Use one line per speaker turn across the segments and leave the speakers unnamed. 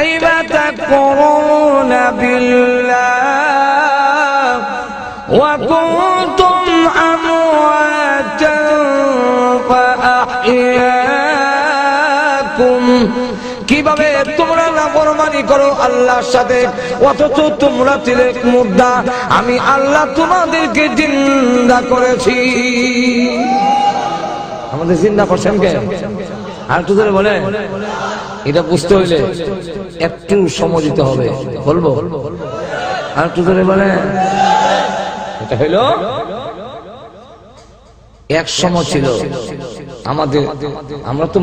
كيف تكفرون بالله وكنتم أمواتا فأحياكم কিভাবে তোমরা নাফরমানি করো আল্লাহর সাথে অথচ তোমরা ছিলে মুর্দা আমি আল্লাহ তোমাদেরকে জিন্দা করেছি আমাদের জিন্দা করছেন কে আর একটু ধরে বলে এটা বুঝতে হইলে একটু সময় দিতে হবে। বলব? আর একটু ধরে বলে এটা হইল, এক সময় ছিল। আমাদের, আমরা তো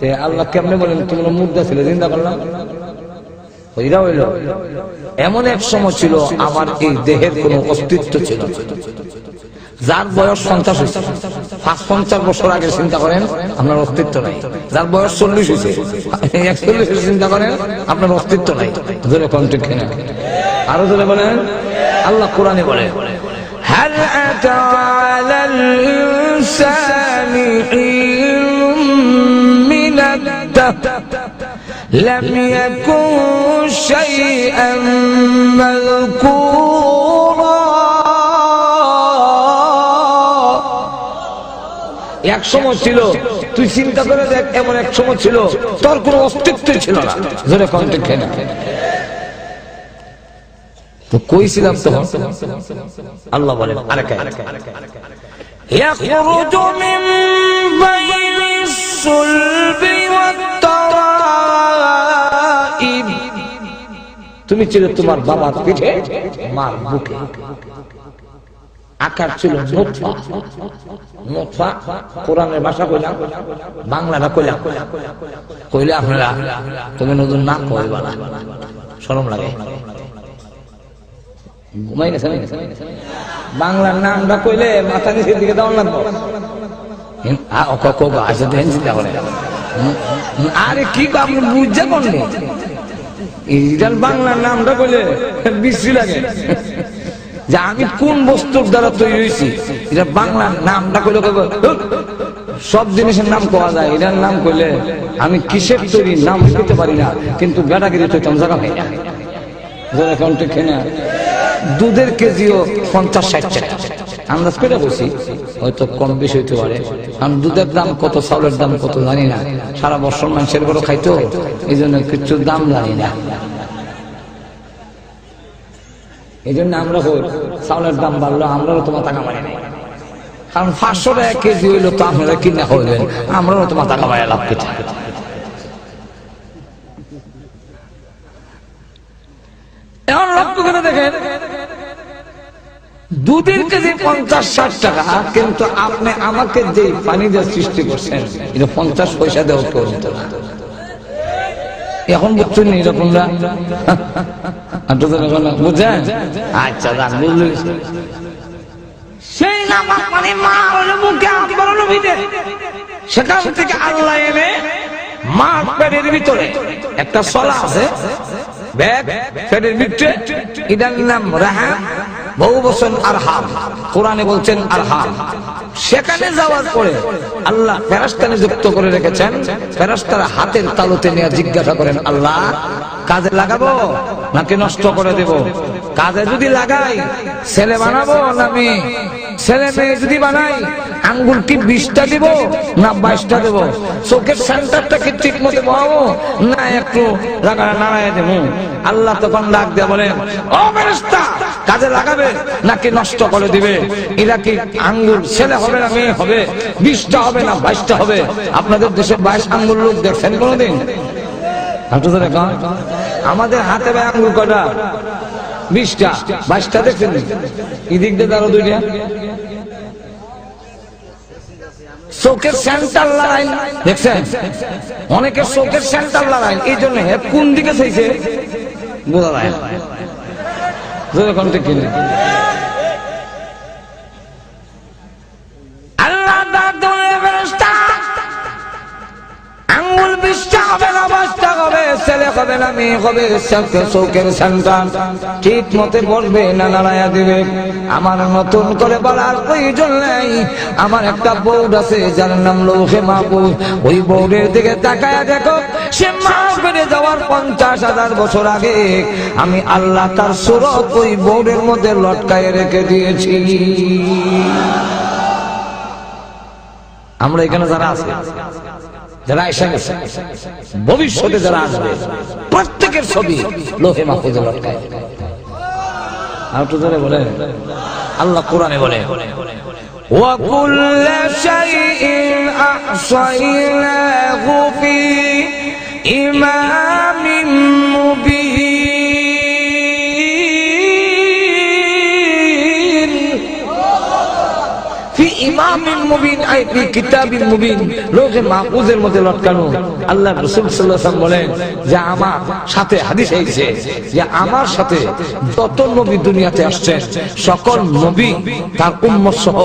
তে আল্লাহ কেমনে বলেন, তোমরা মুদ্রা ছিল চিন্তা করলাম। ওইরা হইল, এমন এক সময় ছিল, আমার এই দেহের কোনো অস্তিত্ব ছিল। যার বয়স পঞ্চাশ হয়েছে পাঁচ পঞ্চাশ বছর আগে চিন্তা করেন আপনার অস্তিত্ব নাই যার বয়স চল্লিশ হয়েছে একচল্লিশ হয়েছে চিন্তা করেন আপনার অস্তিত্ব নাই ধরে কন্টেক্ট কিনা আরো ধরে বলেন আল্লাহ কোরআনে বলে هل أتى على الإنسان حين من الدهر لم يكن شيئا مذكورا এক সময় ছিল তুই চিন্তা করে দেখ এমন এক সময় ছিল তোর কোনো অস্তিত্বই ছিল না জোরে কন্টেক্ট না তো কইছিলাম তো আল্লাহ বলেন আরেক يخرج من بين الصلب والترائب তুমি ছিল তোমার বাবার পিঠে মার বুকে আকার ছিল কোরআনের ভাষা কইলাম, বাংলাটা কইলাম। কইলে আপনারা তুমি নতুন নাম কইবা লাগে। বাংলার নামটা কইলে মাথা নিচের দিকে আরে কি আপনি বাংলার নামটা কইলে বিশ্রী লাগে। যে আমি কোন বস্তুর দ্বারা তৈরি হয়েছি এটা বাংলার নামটা কইলে সব জিনিসের নাম কোয়া যায়? এটার নাম কইলে আমি কিসের তৈরি নাম দিতে পারি না, কিন্তু বেটাগিরি তো তেমন জায়গা হয় না খেয়ে দুধের কেজিও পঞ্চাশ ষাট টাকা। আন্দাজ করে বলছি, হয়তো কম বেশি হইতে পারে। কারণ দুধের দাম কত, চাউলের দাম কত জানি না। সারা বছর মানুষের বড় খাইতো এই জন্য কিছু দাম জানি না। এই জন্য আমরা হই, চাউলের দাম বাড়লো, আমরাও তোমার টাকা মারি নাই। কারণ পাঁচশো টাকা কেজি হইল তো আপনারা কিনা হইলেন আমরাও তোমার টাকা মারি লাভ পেতে দুধের কেজি পঞ্চাশ ষাট টাকা, কিন্তু আপনি আমাকে যে পানি দিয়ে সৃষ্টি করছেন, এটা পঞ্চাশ পয়সা দেওয়া কেউ না। এখন বুঝছেন এরকমরা বুঝছেন আচ্ছা দান বুঝলি। সেই নামাক মানে মা হলো মুখে আম্বর হলো সেখান থেকে আল্লাহ এনে মা পেটের ভিতরে একটা সলা আছে ব্যাগ পেটের ভিতরে এটার নাম রাহাম বহু বছর আরহাম। কোরআনে বলছেন আরহাম। সেখানে যাওয়ার পরে আল্লাহ ফেরাস্তানে যুক্ত করে রেখেছেন ফেরাস্তার হাতের তালুতে নিয়ে জিজ্ঞাসা করেন আল্লাহ কাজে লাগাবো নাকি নষ্ট করে দেব? কাজে যদি লাগাই, ছেলে বানাবো না মেয়ে? ছেলে মেয়ে যদি বানাই, আঙ্গুল কি বিশটা দিব না বাইশটা দেব? চোখের সেন্টারটা কি ঠিক মতো বহাবো না, একটু নাড়ায় দেবো। আল্লাহ তখন ডাক দিয়ে বলেন, ও কাজে লাগাবে নাকি নষ্ট করে দিবে? এরা কি আঙ্গুল ছেলে হবে না মেয়ে হবে? বিশটা হবে না বাইশটা হবে? আপনাদের দেশে বাইশ আঙ্গুল লোক দেখছেন কোনোদিন? কান আমাদের হাতে ভাই আঙ্গুল কটা বিশটা। বাইশটা দেখছেন এদিক দিয়ে তারা দুইটা। চোখের সেন্টার লাগাই দেখছেন? অনেকের চোখের সেন্টার লাগাই এই জন্য কোন দিকে চাইছে বোঝা যায়। কোন ঠিক হবে না মেয়ে হবে চোখের সন্তান। ঠিক মতে বলবে না নাড়াইয়া দিবে। আমার নতুন করে বলার প্রয়োজন নেই। আমার একটা বউড আছে, যার নাম লৌহে মাহবুব ওই বউডের দিকে তাকায় দেখো, সে মা পঞ্চাশ হাজার বছর আগে আমি আল্লাহ তার সুরত ওই বোর্ডের মধ্যে লটকায় রেখে দিয়েছি। আমরা এখানে যারা আছে যারা এসে গেছে ভবিষ্যতে যারা আসবে প্রত্যেকের ছবি লোহে মাহফুজে লটকায় আর একটু ধরে বলে আল্লাহ কোরআনে বলে وكل شيء أحصيناه في إمام مبين মুবিন কিতাবিন মুবিন। লোকে মাহফুজের মধ্যে লটকানো। আল্লাহ রাসূল সাল্লাল্লাহু আলাইহি বলেন যে আমার সাথে হাদিস যে আমার সাথে যত নবী দুনিয়াতে আসছেন, সকল নবী তার উম্মত সহ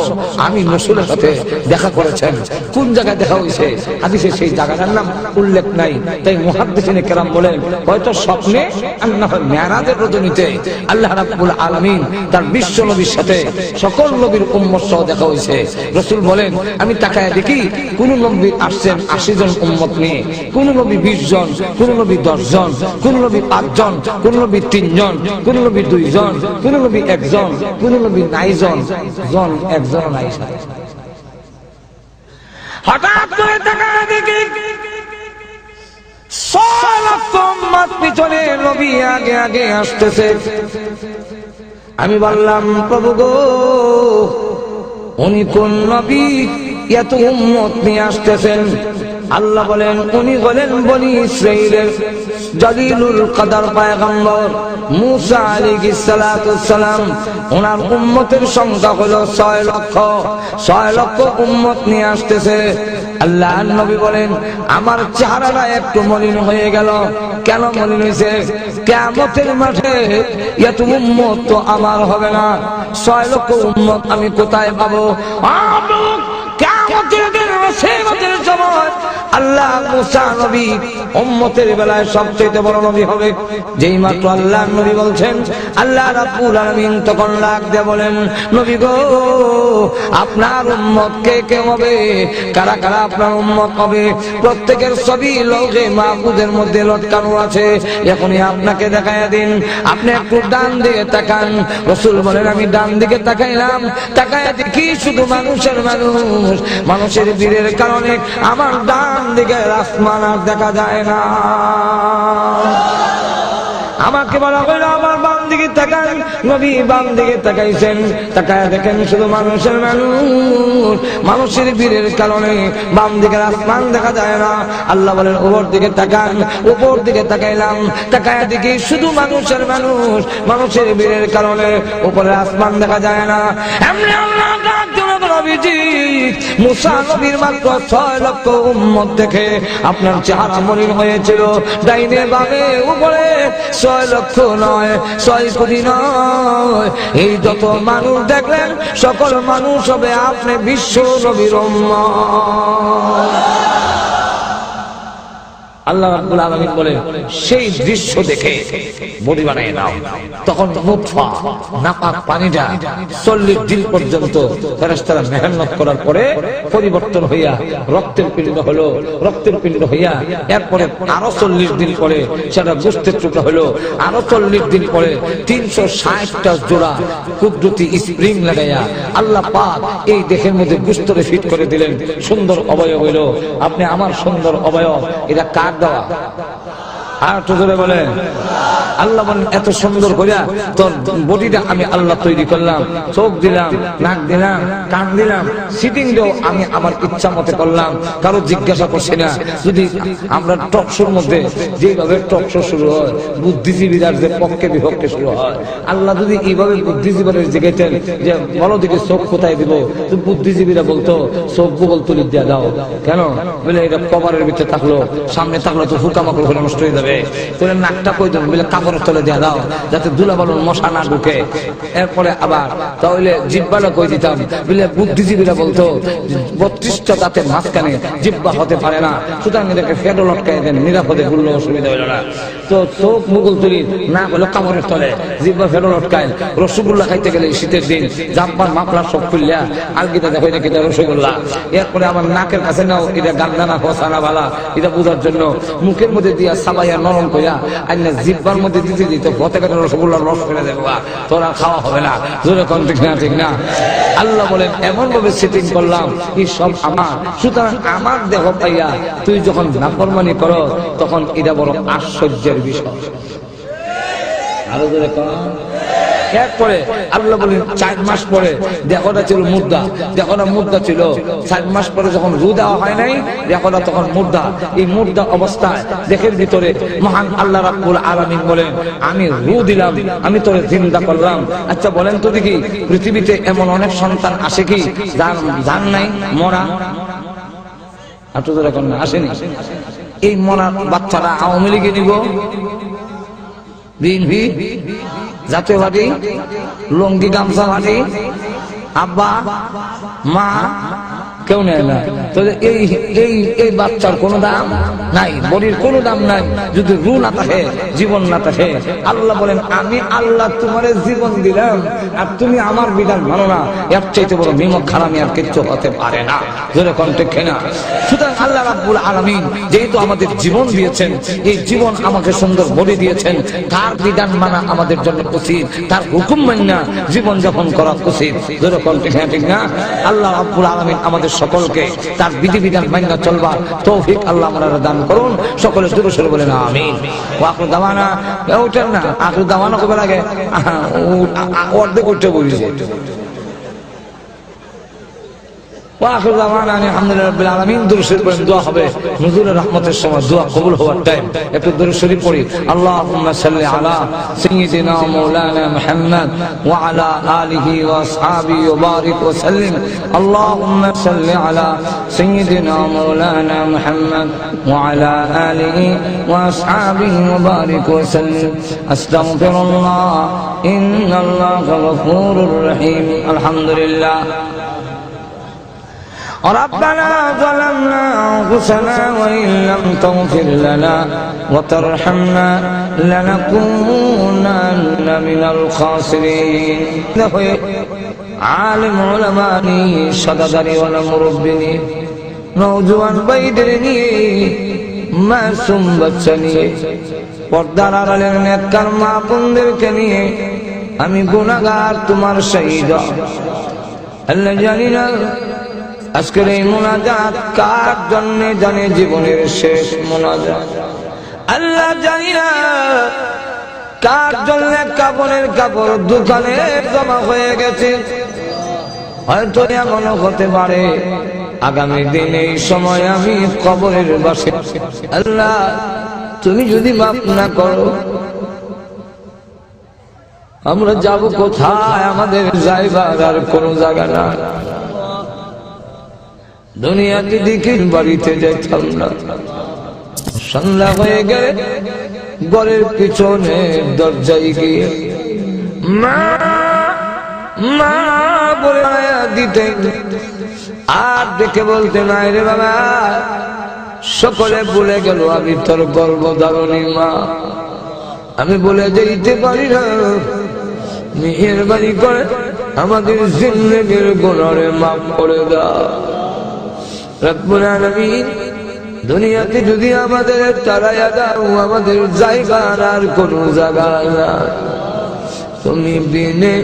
আমি রাসূলের সাথে দেখা করেছেন। কোন জায়গায় দেখা হয়েছে? হাদিসে সেই জায়গাটার নাম উল্লেখ নাই। তাই মুহাদ্দিসিনে কেরাম বলেন, হয়তো স্বপ্নে মেয়ারাজের রজনীতে আল্লাহ রাব্বুল আলামিন তার বিশ্ব নবীর সাথে সকল নবীর উম্মত সহ দেখা হয়েছে। রসুল বলেন, আমি তাকায় দেখি কোন নবী আসছেন আশি জন উম্মত নিয়ে, কোন নবী বিশ জন কোন নবী দশ জন কোন নবী পাঁচ জন কোন নবী তিনজন, কোন নবী দুইজন, কোন নবী একজন, কোন নবী নাই জন জন একজন নাই। হঠাৎ করে তাকায় দেখি আগে আমি বললাম, প্রভু গো উনি কোন নবী? এত উম্মত নিয়ে আসতেছেন। আল্লাহ বলেন, উনি বলেন বনি ইসরাইলের জলিলুল কদর পায়গম্বর। মুসা আলাইহিস সালাতু ওনার উম্মতের সংখ্যা হলো 6 লক্ষ। 6 লক্ষ উম্মত নিয়ে আসতেছে। আল্লাহ নবী বলেন, আমার চেহারাটা একটু মলিন হয়ে গেল। কেন মলিন হয়েছে? কেমতের মাঠে এত উম্মত তো আমার হবে না। ছয় লক্ষ উম্মত আমি কোথায় পাবো? কেমতের আল্লাহ মুসা নবী উম্মতের বেলায় সবচেয়ে বড় নবী হবে। যেই মাত্র আল্লাহ নবী বলছেন, আল্লাহ রাব্বুল আলামিন তখন লাগ দিয়ে বলেন, নবী গো, আপনার উম্মত কে কে হবে? কারা কারা আপনার উম্মত হবে? প্রত্যেকের ছবি লোকে মাহফুজের মধ্যে লটকানো আছে। এখনই আপনাকে দেখায় দিন। আপনি একটু ডান দিকে তাকান। রসুল বলেন, আমি ডান দিকে তাকাইলাম। তাকায় দেখি শুধু মানুষের মানুষ। মানুষের বীরের কারণে আমার ডান দিকে আসমান আর দেখা যায় না। আমাকে বলা হইল আমার দিকে তাকান, নবী বাম দিকে তাকাইছেন। তাকায় দেখেন শুধু মানুষের মানুষ। মানুষের বীরের কারণে বাম দিকে আসমান দেখা যায় না। আল্লাহ বলেন, উপর দিকে তাকান, উপর দিকে তাকাইলাম। তাকায় দেখি শুধু মানুষের মানুষ। মানুষের বীরের কারণে উপরে আসমান দেখা যায় না। এমনি ছয় লক্ষ দেখে আপনার চেহারা মলিন হয়েছিল। ডাইনে বামে উপরে ছয় লক্ষ নয়। ছয় কোটি নয় এই যত মানুষ দেখলেন সকল মানুষ হবে আপনি বিশ্ব উম্মত। আল্লাহ বলে, সেই দৃশ্য দেখে বডি বানিয়ে নাও। তখন নাপাক পানিটা চল্লিশ দিন পর্যন্ত মেহনত করার পরে পরিবর্তন হইয়া রক্তের পিণ্ড হলো, রক্তের পিণ্ড হইয়া এরপরে আরও চল্লিশ দিন পরে সেটা গোস্তের টুকরা হলো, আরও চল্লিশ দিন পরে তিনশো ষাটটা জোড়া কুদরতি স্প্রিং লাগাইয়া আল্লাহ পাক এই দেহের মধ্যে গুস্তরে ফিট করে দিলেন। সুন্দর অবয়ব হইল। আপনি আমার সুন্দর অবয়ব, এটা কার দেওয়া কারও জিজ্ঞাসা করছি না। যদি আমরা টকশোর মধ্যে যেভাবে টকশো শুরু হয় বুদ্ধিজীবীরার যে পক্ষে বিপক্ষে শুরু হয়, আল্লাহ যদি এইভাবে বুদ্ধিজীবীদের জিজ্ঞাসেন যে, বলো দিকে চোখ কোথায় দিব? বুদ্ধিজীবীরা বলতো, চোখ গুগল তুলি দিয়ে দাও। কেন? বলে, এটা কভারের ভিতরে থাকল, সামনে থাকল তো ফুকা মাকড় করে নষ্ট হয়ে যাবে। তোর নাকটা কই দেবো কাপড়ের তলে দিয়ে দাও, যাতে দুলা বালুর মশা না ঢুকে। এরপরে আবার, তাহলে জিব্বাটা কই দিতাম? বলে, বুদ্ধিজীবীরা বলতো বত্রিশটা দাঁতের মাঝখানে জিব্বা হতে পারে না। সুতরাং এটাকে ফেডো লটকাই দেন, নিরাপদে ঘুরলে অসুবিধা হলো না। তো চোখ মুগল তুলি না হলো কামড়ের তলে। জিব্বা লটকায়। রসগোল্লা খাইতে গেলে শীতের দিন জাম্পার মাফলার সব খুললিয়া আলগিটা দেখো এটা কিটা রসগোল্লা। এরপরে আমার নাকের কাছে নাও, এটা গান্দানা বালা, এটা বোঝার জন্য। মুখের মধ্যে দিয়া সাবাইয়া নরম কইয়া জিব্বার মধ্যে দিতে দিতে পথে কাটা রসগোল্লা রস ফেলে দেবো তোরা খাওয়া হবে না, জোরে কোন ঠিক না ঠিক না। আল্লাহ বলেন এমন ভাবে সেটিং করলাম এই সব আমার। সুতরাং আমার দেহ পাইয়া তুই যখন নাফরমানি করো, তখন এটা বড় আশ্চর্যের বিষয়। কর এরপরে আল্লাহ বলেন, চার মাস পরে ছিল মুদ্রা। মুদ্রা ছিল। চার মাস পরে যখন রু দেওয়া হয় নাই তখন মুদ্রা। এই মুদ্রা অবস্থায় দেখের ভিতরে মহান আল্লাহ আলামিন বলেন, আমি রু দিলাম, আমি তোরে জিন্দা করলাম। আচ্ছা বলেন তো দেখি, পৃথিবীতে এমন অনেক সন্তান আসে কি, যার নাই, মরা? না, আসেনি? এই মরা বাচ্চারা আওয়ামী লীগে নিব। বিএনপি জাতীয় পার্টি লঙ্গি গামছা আব্বা মা কেউ নেয় না। তো এই এই এই বাচ্চার কোনো দাম নাই, বডির কোনো দাম নাই। যদি রু না থাকে, জীবন না থাকে, আল্লাহ বলেন, আমি আল্লাহ তোমার জীবন দিলাম, আর তুমি আমার বিধান মানো না। এর চাইতে বড় বিমক খারামি আর কিচ্ছু হতে পারে না। জোরে কন্টেক্ট না সুতরাং আল্লাহ রাব্বুল আলামিন যেহেতু আমাদের জীবন দিয়েছেন, এই জীবন আমাকে সুন্দর বডি দিয়েছেন, তার বিধান মানা আমাদের জন্য উচিত, তার হুকুম মান্না জীবন যাপন করা উচিত। জোরে কন্টেক্ট ঠিক না? আল্লাহ রাব্বুল আলামিন আমাদের সকলকে তার বিধি বিধান মান্না চলবার তৌফিক আল্লাহ আমরা দান করুন। সকলে দূরে শুরু বলেন, আমিন। ও আকুর দামানা ওঠেন না আকুর দামানা কবে লাগে? অর্ধেক উঠতে বলছে واخر دعوانا ان الحمد لله رب العالمين درود شريف পড়েন দোয়া হবে নজরুলের রহমতের সময় দোয়া কবুল হওয়ার টাইম একটু درود শরীফ পড়ি اللهم صل على سيدنا مولانا محمد وعلى اله واصحابه وبارك وسلم اللهم صل على سيدنا مولانا محمد وعلى اله واصحابه وبارك وسلم استغفر الله ان الله غفور رحيم الحمد لله ربنا ظلمنا أنفسنا وإن لم تغفر لنا وترحمنا لنكونن من الخاسرين দেখো আলিম ওলামা নিয়ে সদাদারি ওলা মুরব্বী নিয়ে নৌজওয়ান ভাইদের নিয়ে মাসুম বাচ্চা নিয়ে পর্দার আড়ালের নেককার মা বোনদেরকে নিয়ে আমি গুনাগার তোমার শহীদ আল্লাহ জানি না আজকের এই মোনাজাত কার জন্য জানে জীবনের শেষ মোনাজাত? আল্লাহ জানি না কার জন্য কাপড়ের কাপড় দোকানে জমা হয়ে গেছে। হয়তো এমনও হতে পারে, আগামী দিন এই সময় আমি কবরের বাসে। আল্লাহ, তুমি যদি মাফ না করো, আমরা যাব কোথায়? আমাদের যাইবার আর কোনো জায়গা না দুনিয়াতে দিকের বাড়িতে যাইতাম না। সন্ধ্যা হয়ে গেলে ঘরের পিছনে দরজায় গিয়ে, মা মা বলে আয়া দিতে। আর দেখে বলতে নাই রে বাবা, সকলে বলে গেল, আমি তোর গর্ভধারণী, মা। আমি বলে যেতে পারি না। মেহেরবানি করে আমাদের জিন্দগির গুণরে মাফ করে দাও। দুনিয়াতে যদি আমাদের তারাইয়া দাও আমাদের জায়গার আর কোন জায়গা না তুমি বিনে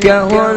কেমন